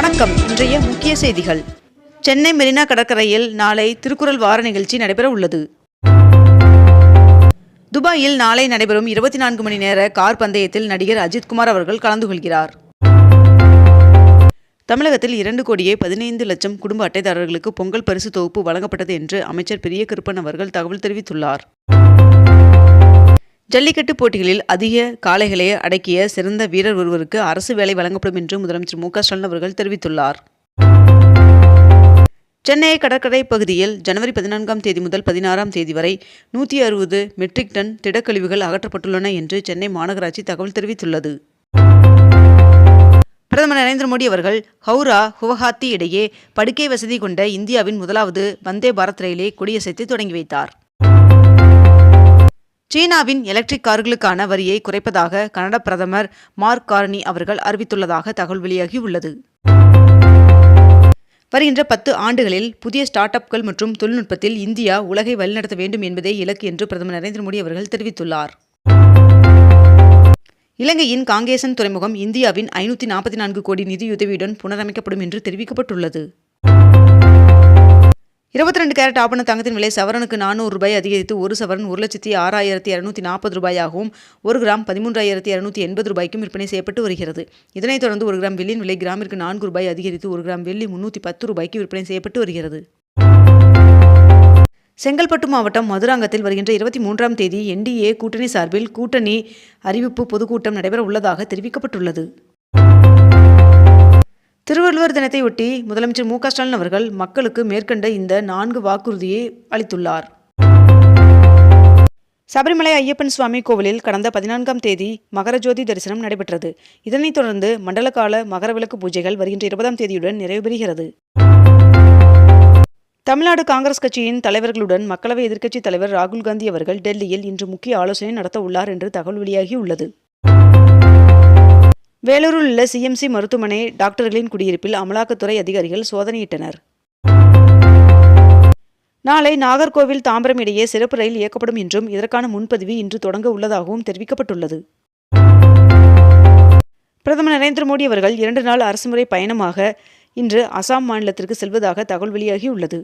வணக்கம். இன்றைய முக்கிய செய்திகள். சென்னை மெரினா கடற்கரையில் நாளை திருக்குறள் வார நிகழ்ச்சி நடைபெற உள்ளது. துபாயில் நாளை நடைபெறும் இருபத்தி நான்கு மணி நேர கார் பந்தயத்தில் நடிகர் அஜித்குமார் அவர்கள் கலந்து கொள்கிறார். தமிழகத்தில் இரண்டு கோடியே பதினைந்து லட்சம் குடும்ப அட்டைதாரர்களுக்கு பொங்கல் பரிசு தொகுப்பு வழங்கப்பட்டது என்று அமைச்சர் பெரிய கருப்பன் அவர்கள் தகவல் தெரிவித்துள்ளார். ஜல்லிக்கட்டு போட்டிகளில் அதிக காளைகளை அடக்கிய சிறந்த வீரர் ஒருவருக்கு அரசு வேலை வழங்கப்படும் என்று முதலமைச்சர் மு க ஸ்டாலின் அவர்கள் தெரிவித்துள்ளார். சென்னை கடற்கரை பகுதியில் ஜனவரி பதினான்காம் தேதி முதல் பதினாறாம் தேதி வரை நூற்றி அறுபது மெட்ரிக் டன் திடக்கழிவுகள் அகற்றப்பட்டுள்ளன என்று சென்னை மாநகராட்சி தகவல் தெரிவித்துள்ளது. பிரதமர் நரேந்திர மோடி அவர்கள் ஹவுரா குவஹாத்தி இடையே படுக்கை வசதி கொண்ட இந்தியாவின் முதலாவது வந்தே பாரத் ரயிலை கொடியசைத்து தொடங்கி வைத்தார். சீனாவின் எலக்ட்ரிக் கார்களுக்கான வரியை குறைப்பதாக கனடா பிரதமர் மார்க் கார்னி அவர்கள் அறிவித்துள்ளதாக தகவல் வெளியாகியுள்ளது. வருகின்ற பத்து ஆண்டுகளில் புதிய ஸ்டார்ட் அப்கள் மற்றும் தொழில்நுட்பத்தில் இந்தியா உலகை வழிநடத்த வேண்டும் என்பதே இலக்கு என்று பிரதமர் நரேந்திர மோடி அவர்கள் தெரிவித்துள்ளார். இலங்கையின் காங்கேசன் துறைமுகம் இந்தியாவின் ஐநூற்றி நாற்பத்தி நான்கு கோடி நிதியுதவியுடன் புனரமைக்கப்படும் என்று தெரிவிக்கப்பட்டுள்ளது. இருபத்தி ரெண்டு கேரட் ஆபண தங்கத்தின் விலை சவரனுக்கு நானூறு ரூபாய் அதிகரித்து ஒரு சவரன் ஒரு லட்சத்தி ஆறாயிரத்தி இரநூத்தி நாற்பது ரூபாயாகவும் ஒரு கிராம் பதிமூன்றாயிரத்தி இரநூத்தி எண்பது ரூபாய்க்கும் விற்பனை செய்யப்பட்டு வருகிறது. இதனைத் தொடர்ந்து ஒரு கிராம் வெள்ளியின் விலை கிராமிற்கு நான்கு ரூபாய் அதிகரித்து ஒரு கிராம் வெள்ளி முன்னூற்றி பத்து ரூபாய்க்கு விற்பனை செய்யப்பட்டு வருகிறது. செங்கல்பட்டு மாவட்டம் மதுராங்கத்தில் வருகின்ற இருபத்தி மூன்றாம் தேதி என்டிஏ கூட்டணி சார்பில் கூட்டணி அறிவிப்பு பொதுக்கூட்டம் நடைபெற உள்ளதாக தெரிவிக்கப்பட்டுள்ளது. திருவள்ளுவர் தினத்தையொட்டி முதலமைச்சர் மு க ஸ்டாலின் அவர்கள் மக்களுக்கு மேற்கண்ட இந்த நான்கு வாக்குறுதியை அளித்துள்ளார். சபரிமலை ஐயப்பன் சுவாமி கோவிலில் கடந்த பதினான்காம் தேதி மகரஜோதி தரிசனம் நடைபெற்றது. இதனைத் தொடர்ந்து மண்டலகால மகரவிளக்கு பூஜைகள் வருகின்ற இருபதாம் தேதியுடன் நிறைவு பெறுகிறது. தமிழ்நாடு காங்கிரஸ் கட்சியின் தலைவர்களுடன் மக்களவை எதிர்க்கட்சித் தலைவர் ராகுல் காந்தி அவர்கள் டெல்லியில் இன்று முக்கிய ஆலோசனை நடத்த உள்ளார் என்று தகவல் வெளியாகியுள்ளது. வேலூரில் உள்ள சிஎம்சி மருத்துவமனை டாக்டர்களின் குடியிருப்பில் அமலாக்கத்துறை அதிகாரிகள் சோதனையிட்டனர். நாளை நாகர்கோவில் தாம்பரம் இடையே சிறப்பு ரயில் இயக்கப்படும் என்றும் இதற்கான முன்பதிவு இன்று தொடங்க உள்ளதாகவும் தெரிவிக்கப்பட்டுள்ளது. பிரதமர் நரேந்திர மோடி அவர்கள் இரண்டு நாள் அரசுமுறை பயணமாக இன்று அசாம் மாநிலத்திற்கு செல்வதாக தகவல் வெளியாகியுள்ளது.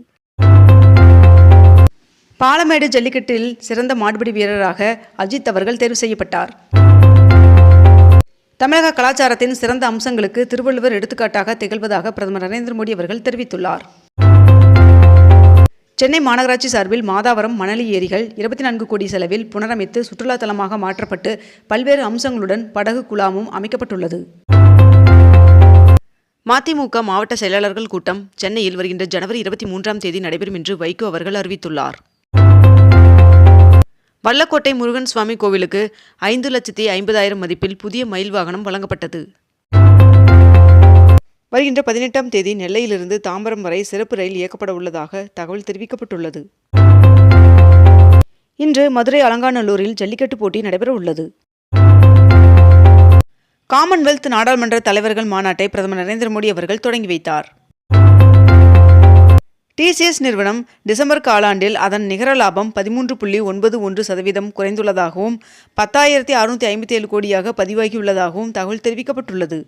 பாலமேடு ஜல்லிக்கட்டில் சிறந்த மாடுபிடி வீரராக அஜித் அவர்கள் தேர்வு செய்யப்பட்டார். தமிழக கலாச்சாரத்தின் சிறந்த அம்சங்களுக்கு திருவள்ளுவர் எடுத்துக்காட்டாக திகழ்வதாக பிரதமர் நரேந்திர மோடி அவர்கள் தெரிவித்துள்ளார். சென்னை மாநகராட்சி சார்பில் மாதாவரம் மணலி ஏரிகள் இருபத்தி நான்கு கோடி செலவில் புனரமைத்து சுற்றுலா தலமாக மாற்றப்பட்டு பல்வேறு அம்சங்களுடன் படகு குழாமும் அமைக்கப்பட்டுள்ளது. மதிமுக மாவட்ட செயலாளர்கள் கூட்டம் சென்னையில் வருகின்ற ஜனவரி இருபத்தி மூன்றாம் தேதி நடைபெறும் என்று வைகோ அவர்கள் அறிவித்துள்ளார். வல்லக்கோட்டை முருகன் சுவாமி கோவிலுக்கு ஐந்து லட்சத்தி ஐம்பதாயிரம் மதிப்பில் புதிய மயில் வாகனம் வழங்கப்பட்டது. வருகின்ற பதினெட்டாம் தேதி நெல்லையிலிருந்து தாம்பரம் வரை சிறப்பு ரயில் இயக்கப்பட உள்ளதாக தகவல் தெரிவிக்கப்பட்டுள்ளது. இன்று மதுரை அலங்காநல்லூரில் ஜல்லிக்கட்டு போட்டி நடைபெற உள்ளது. காமன்வெல்த் நாடாளுமன்ற தலைவர்கள் மாநாட்டை பிரதமர் நரேந்திர மோடி அவர்கள் தொடங்கி வைத்தார். டிசிஎஸ் நிறுவனம் டிசம்பர் காலாண்டில் அதன் நிகர லாபம் பதிமூன்று புள்ளி ஒன்பது ஒன்று சதவீதம் குறைந்துள்ளதாகவும் பத்தாயிரத்தி அறுநூற்றி ஐம்பத்தி ஏழு கோடியாக பதிவாகியுள்ளதாகவும் தகவல் தெரிவிக்கப்பட்டுள்ளது.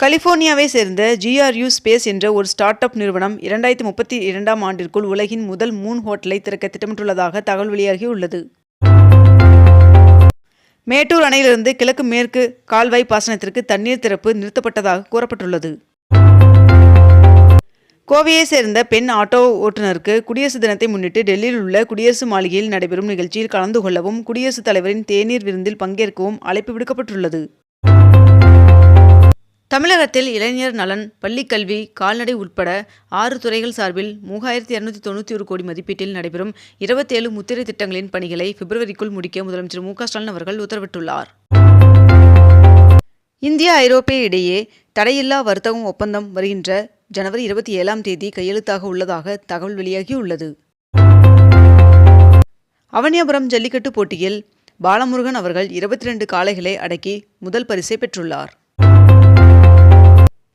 கலிபோர்னியாவை சேர்ந்த ஜிஆர்யூ ஸ்பேஸ் என்ற ஒரு ஸ்டார்ட் அப் நிறுவனம் இரண்டாயிரத்தி முப்பத்தி இரண்டாம் ஆண்டிற்குள் உலகின் முதல் மூன் ஹோட்டலை திறக்க திட்டமிட்டுள்ளதாக தகவல் வெளியாகியுள்ளது. மேட்டூர் அணையிலிருந்து கிழக்கு மேற்கு கால்வாய் பாசனத்திற்கு தண்ணீர் திறப்பு நிறுத்தப்பட்டதாக கூறப்பட்டுள்ளது. கோவையை சேர்ந்த பெண் ஆட்டோ ஓட்டுநருக்கு குடியரசு தினத்தை முன்னிட்டு டெல்லியில் உள்ள குடியரசு மாளிகையில் நடைபெறும் நிகழ்ச்சியில் கலந்து கொள்ளவும் குடியரசுத் தலைவரின் தேநீர் விருந்தில் பங்கேற்கவும் அழைப்பு விடுக்கப்பட்டுள்ளது. தமிழகத்தில் இளைஞர் நலன் பள்ளிக்கல்வி கால்நடை உட்பட ஆறு துறைகள் சார்பில் மூவாயிரத்தி இரநூத்தி தொண்ணூற்றி ஒரு கோடி மதிப்பீட்டில் நடைபெறும் இருபத்தேழு முத்திரை திட்டங்களின் பணிகளை பிப்ரவரிக்குள் முடிக்க முதலமைச்சர் மு ஸ்டாலின் அவர்கள் உத்தரவிட்டுள்ளார். இந்தியா ஐரோப்பிய இடையே தடையில்லா வர்த்தகம் ஒப்பந்தம் வருகின்ற ஜனவரி இருபத்தி ஏழாம் தேதி கையெழுத்தாக உள்ளதாக தகவல் வெளியாகியுள்ளது. அவனியாபுரம் ஜல்லிக்கட்டு போட்டியில் பாலமுருகன் அவர்கள் இருபத்தி ரெண்டு காளைகளை அடக்கி முதல் பரிசை பெற்றுள்ளார்.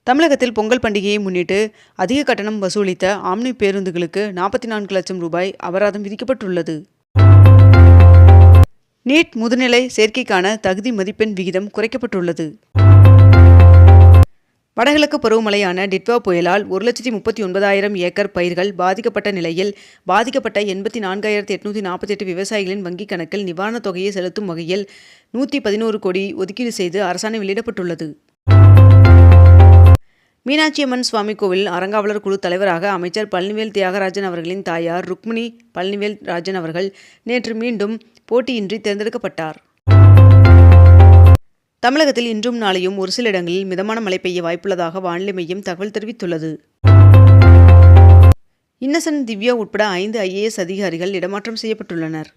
தமிழகத்தில் பொங்கல் பண்டிகையை முன்னிட்டு அதிக கட்டணம் வசூலித்த ஆம்னி பேருந்துகளுக்கு நாற்பத்தி நான்கு லட்சம் ரூபாய் அபராதம் விதிக்கப்பட்டுள்ளது. நீட் முதுநிலை சேர்க்கைக்கான தகுதி மதிப்பெண் விகிதம் குறைக்கப்பட்டுள்ளது. வடகிழக்கு பருவமழையான டிட்வா புயலால் ஒரு லட்சத்தி முப்பத்தி ஒன்பதாயிரம் ஏக்கர் பயிர்கள் பாதிக்கப்பட்ட நிலையில் பாதிக்கப்பட்ட எண்பத்தி நான்காயிரத்தி எட்நூற்றி நாற்பத்தெட்டு விவசாயிகளின் வங்கிக் கணக்கில் நிவாரணத் தொகையை செலுத்தும் வகையில் நூற்றி பதினோரு கோடி ஒதுக்கீடு செய்து அரசாணை வெளியிடப்பட்டுள்ளது. மீனாட்சியம்மன் சுவாமி கோவில் அறங்காவலர் குழு தலைவராக அமைச்சர் பழனிவேல் தியாகராஜன் அவர்களின் தாயார் ருக்மிணி பழனிவேல் ராஜன் அவர்கள் நேற்று மீண்டும் போட்டியின்றி தேர்ந்தெடுக்கப்பட்டார். தமிழகத்தில் இன்றும் நாளையும் ஒரு சில இடங்களில் மிதமான மழை பெய்ய வாய்ப்புள்ளதாக வானிலை மையம் தகவல் தெரிவித்துள்ளது. இன்னசென்ட் திவ்யா உட்பட ஐந்து ஐஏஎஸ் அதிகாரிகள் இடமாற்றம் செய்யப்பட்டுள்ளனர்.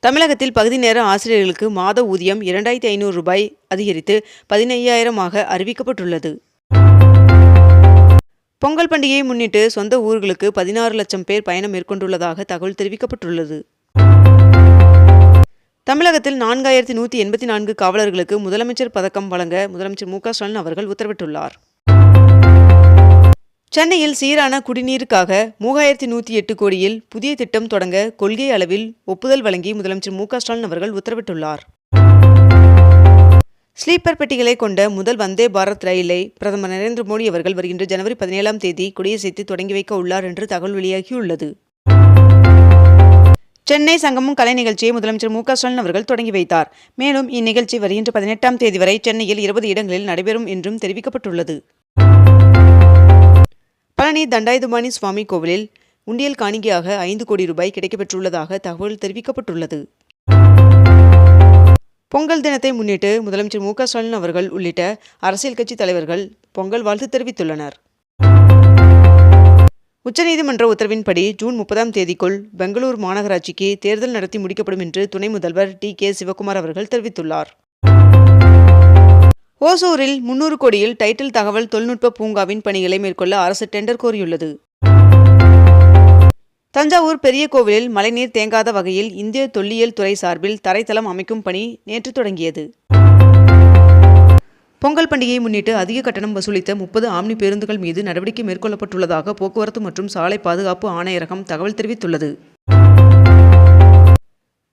தமிழகத்தில் பகுதி நேர ஆசிரியர்களுக்கு மாத ஊதியம் இரண்டாயிரத்தி ஐநூறு ரூபாய் அதிகரித்து பதினையாயிரமாக அறிவிக்கப்பட்டுள்ளது. பொங்கல் பண்டிகையை முன்னிட்டு சொந்த ஊர்களுக்கு பதினாறு லட்சம் பேர் பயணம் மேற்கொண்டுள்ளதாக தகவல் தெரிவிக்கப்பட்டுள்ளது. தமிழகத்தில் நான்காயிரத்தி நூற்றி எண்பத்தி நான்கு காவலர்களுக்கு முதலமைச்சர் பதக்கம் வழங்க முதலமைச்சர் மு க ஸ்டாலின் அவர்கள் உத்தரவிட்டுள்ளார். சென்னையில் சீரான குடிநீருக்காக மூவாயிரத்தி நூற்றி எட்டு கோடியில் புதிய திட்டம் தொடங்க கொள்கை அளவில் ஒப்புதல் வழங்கி முதலமைச்சர் மு க ஸ்டாலின் அவர்கள் உத்தரவிட்டுள்ளார். ஸ்லீப்பர் பெட்டிகளை கொண்ட முதல் வந்தே பாரத் ரயிலை பிரதமர் நரேந்திர மோடி அவர்கள் வருகின்ற ஜனவரி பதினேழாம் தேதி கொடியசைத்து தொடங்கி வைக்க உள்ளார் என்று தகவல் வெளியாகியுள்ளது. சென்னை சங்கமம் கலை நிகழ்ச்சியை முதலமைச்சர் மு க ஸ்டாலின் அவர்கள் தொடங்கி வைத்தார். மேலும் இந்நிகழ்ச்சி வருகின்ற பதினெட்டாம் தேதி வரை சென்னையில் இருபது இடங்களில் நடைபெறும் என்றும் தெரிவிக்கப்பட்டுள்ளது. பழனி தண்டாயுதபாணி சுவாமி கோவிலில் உண்டியல் காணிக்கையாக ஐந்து கோடி ரூபாய் கிடைக்கப்பெற்றுள்ளதாக தகவல் தெரிவிக்கப்பட்டுள்ளது. பொங்கல் தினத்தை முன்னிட்டு முதலமைச்சர் மு க ஸ்டாலின் அவர்கள் உள்ளிட்ட அரசியல் கட்சி தலைவர்கள் பொங்கல் வாழ்த்து தெரிவித்துள்ளனர். உச்சநீதிமன்ற உத்தரவின்படி ஜூன் முப்பதாம் தேதிக்குள் பெங்களூர் மாநகராட்சிக்கு தேர்தல் நடத்தி முடிக்கப்படும் என்று துணை முதல்வர் டி கே சிவக்குமார் அவர்கள் தெரிவித்துள்ளார். ஓசூரில் முன்னூறு கோடியில் டைட்டில் தகவல் தொழில்நுட்ப பூங்காவின் பணிகளை மேற்கொள்ள அரசு டெண்டர் கோரியுள்ளது. தஞ்சாவூர் பெரிய கோவிலில் மழைநீர் தேங்காத வகையில் இந்திய தொல்லியல் துறை சார்பில் தரைத்தளம் அமைக்கும் பணி நேற்று தொடங்கியது. பொங்கல் பண்டிகையை முன்னிட்டு அதிக கட்டணம் வசூலித்த முப்பது ஆம்னி பேருந்துகள் மீது நடவடிக்கை மேற்கொள்ளப்பட்டுள்ளதாக போக்குவரத்து மற்றும் சாலை பாதுகாப்பு ஆணையரகம் தகவல் தெரிவித்துள்ளது.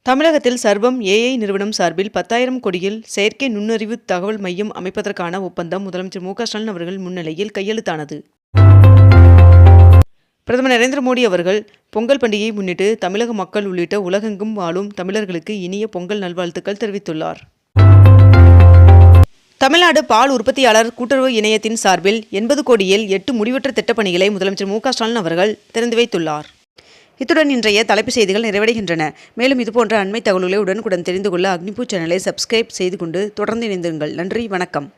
தமிழகத்தில் சர்வம் ஏஐ நிறுவனம் சார்பில் பத்தாயிரம் கோடியில் செயற்கை நுண்ணறிவு தகவல் மையம் அமைப்பதற்கான ஒப்பந்தம் முதலமைச்சர் மு ஸ்டாலின் அவர்கள் முன்னிலையில் கையெழுத்தானது. பிரதமர் நரேந்திர மோடி அவர்கள் பொங்கல் பண்டிகையை முன்னிட்டு தமிழக மக்கள் உள்ளிட்ட உலகெங்கும் வாழும் தமிழர்களுக்கு இனிய பொங்கல் நல்வாழ்த்துக்கள் தெரிவித்துள்ளார். தமிழ்நாடு பால் உற்பத்தியாளர் கூட்டுறவு இணையத்தின் சார்பில் எண்பது கோடியில் எட்டு முடிவற்ற திட்டப்பணிகளை முதலமைச்சர் மு ஸ்டாலின் அவர்கள் திறந்து வைத்துள்ளார். இத்துடன் இன்றைய தலைப்புச் செய்திகள் நிறைவடைகின்றன. மேலும் இதுபோன்ற அண்மை தகவல்களை உடனுக்குடன் தெரிந்து கொள்ள அக்னிபூ சேனலை சப்ஸ்கிரைப் செய்து கொண்டு தொடர்ந்து இணைந்திருங்கள். நன்றி வணக்கம்.